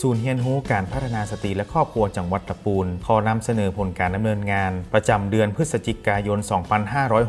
ศูนย์เฮียนฮู้การพัฒนาสตรีและครอบครัวจังหวัดตะปูน ขอนำเสนอผลการดำเนินงาน ประจำเดือนพฤศจิกายน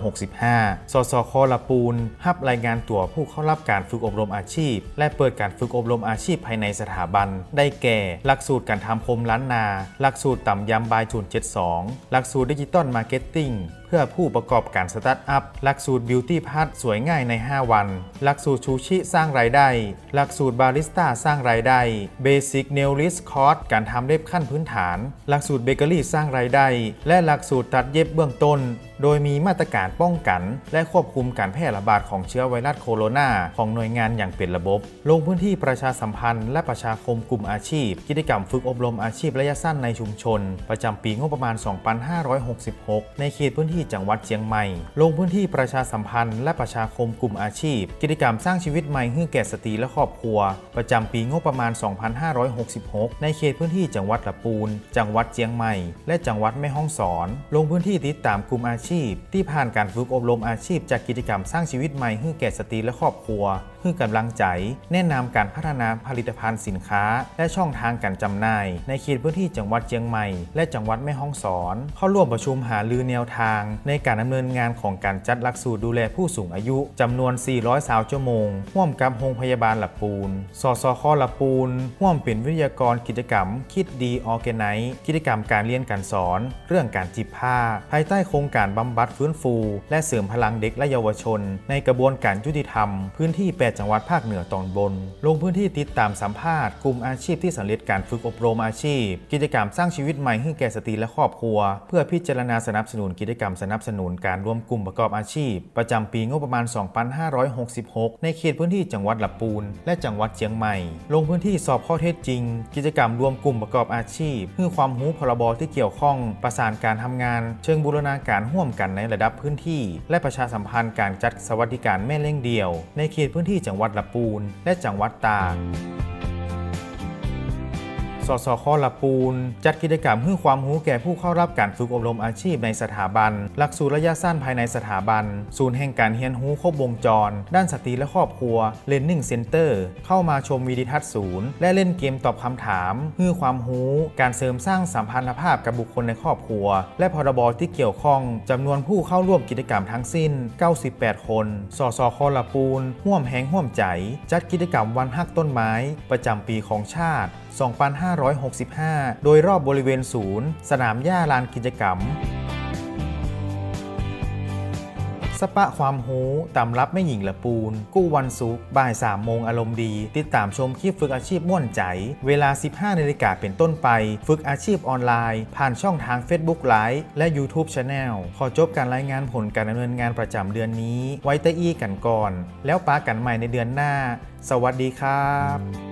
2565 สสคละปูนรับรายงานตัวผู้เข้ารับการฝึกอบรมอาชีพ และเปิดการฝึกอบรมอาชีพภายในสถาบัน ได้แก่ หลักสูตรการทำคมล้านนา หลักสูตรต่ำยำบายจูน72 หลักสูตรดิจิตอลมาร์เก็ตติ้ง พื่อผู้ประกอบการสตาร์ทอัพ หลักสูตรบิวตี้พัทสวยง่ายใน 5 วัน หลักสูตรชูชิสร้างรายได้ หลักสูตรบาริสต้าสร้างรายได้ เบสิกเนลลิสคอร์สการทำเล็บขั้นพื้นฐาน หลักสูตรเบเกอรี่สร้างรายได้ และหลักสูตรตัดเย็บเบื้องต้น โดยมีมาตรการป้องกัน และควบคุมการแพร่ระบาดของเชื้อไวรัสโคโรนาของหน่วยงานอย่างเป็นระบบ ลงพื้นที่ประชาสัมพันธ์ และประชาคมกลุ่มอาชีพ กิจกรรมฝึกอบรมอาชีพระยะสั้นในชุมชน ประจำปีงบประมาณ 2566 ในเขตพื้นที่จังหวัดเชียงใหม่ ลงพื้นที่ประชาสัมพันธ์ และประชาคมกลุ่มอาชีพ กิจกรรมสร้างชีวิตใหม่ให้แก่สตรีและครอบครัว ประจำปีงบประมาณ 2566 ในเขตพื้นที่จังหวัดละปูน จังหวัดเชียงใหม่ และจังหวัดแม่ฮ่องสอน ลงพื้นที่ติดตามกลุ่มอาชีพที่ผ่านการฝึกอบรมอาชีพ จากกิจกรรมสร้างชีวิตใหม่ให้แก่สตรีและครอบครัวเพื่อกำลังใจ แนะนำการพัฒนาผลิตภัณฑ์สินค้า และช่องทางการจำหน่าย ในเขตพื้นที่จังหวัดเชียงใหม่ และจังหวัดแม่ฮ่องสอน เข้าร่วมประชุมหารือแนวทาง ในการดำเนินงานของการจัดหลักสูตรดูแลผู้สูงอายุจำนวน 400สาวชั่วโมงร่วมกับโรงพยาบาลหลับปูน สสคหลับปูนร่วมเป็นวิทยากรกิจกรรม คิดดีออแกไนกิจกรรมการเรียนการสอน เรื่องการจิบผ้า ภายใต้โครงการบำบัดฟื้นฟู และเสริมพลังเด็กและเยาวชน ในกระบวนการยุติธรรม พื้นที่ 8 จังหวัดภาคเหนือตอนบน ลงพื้นที่ติดตามสัมภาษณ์กลุ่มอาชีพที่สำเร็จการฝึกอบรมอาชีพ กิจกรรมสร้างชีวิตใหม่ให้แก่สตรีและครอบครัว เพื่อพิจารณาสนับสนุนกิจกรรมสนับสนุนการรวมกลุ่มประกอบอาชีพ ประจำปีงบประมาณ 2566 ในเขตพื้นที่จังหวัดลำปูน และจังหวัดเชียงใหม่ ลงพื้นที่สอบข้อเท็จจริง กิจกรรมรวมกลุ่มประกอบอาชีพเพื่อความรู้พรบที่เกี่ยวข้องประสานการทำงาน เชิงบูรณาการร่วมกันในระดับพื้นที่ และประชาสัมพันธ์การจัดสวัสดิการแม่เลี้ยงเดี่ยว ในเขตพื้นที่จังหวัดลำปูน และจังหวัดตาก สสคลปูน จัดกิจกรรมเพื่อความรู้แก่ผู้เข้ารับการฝึกอบรมอาชีพในสถาบัน หลักสูตรระยะสั้นภายในสถาบัน ศูนย์แห่งการเรียนรู้ครบวงจร ด้านสตรีและครอบครัวเลนนิ่งเซ็นเตอร์เข้ามาชมวิดีทัศน์ศูนย์ และเล่นเกมตอบคำถามเพื่อความรู้การเสริมสร้างสัมพันธภาพกับบุคคลในครอบครัว และพรบที่เกี่ยวข้องจำนวนผู้เข้าร่วมกิจกรรมทั้งสิ้น 98 คน สสคลปูนห่วมแหงห่วมใจ จัดกิจกรรมวันฮักต้นไม้ ประจำปีของชาติ2565 โดยรอบบริเวณศูนย์ สนามหญ้าลานกิจกรรม สปะความหูตำรับไม่หญิงละปูน กู้วันศุกร์บ่าย3โมงอารมณ์ดี ติดตามชมคลิปฝึกอาชีพม่วนใจ เวลา 15นาฬิกาเป็นต้นไป ฝึกอาชีพออนไลน์ ผ่านช่องทาง Facebook Live และ YouTube Channel ขอจบการรายงานผลการดำเนินงานประจำเดือนนี้ ไว้ตะอี้กันก่อน แล้วปากันใหม่ในเดือนหน้า สวัสดีครับ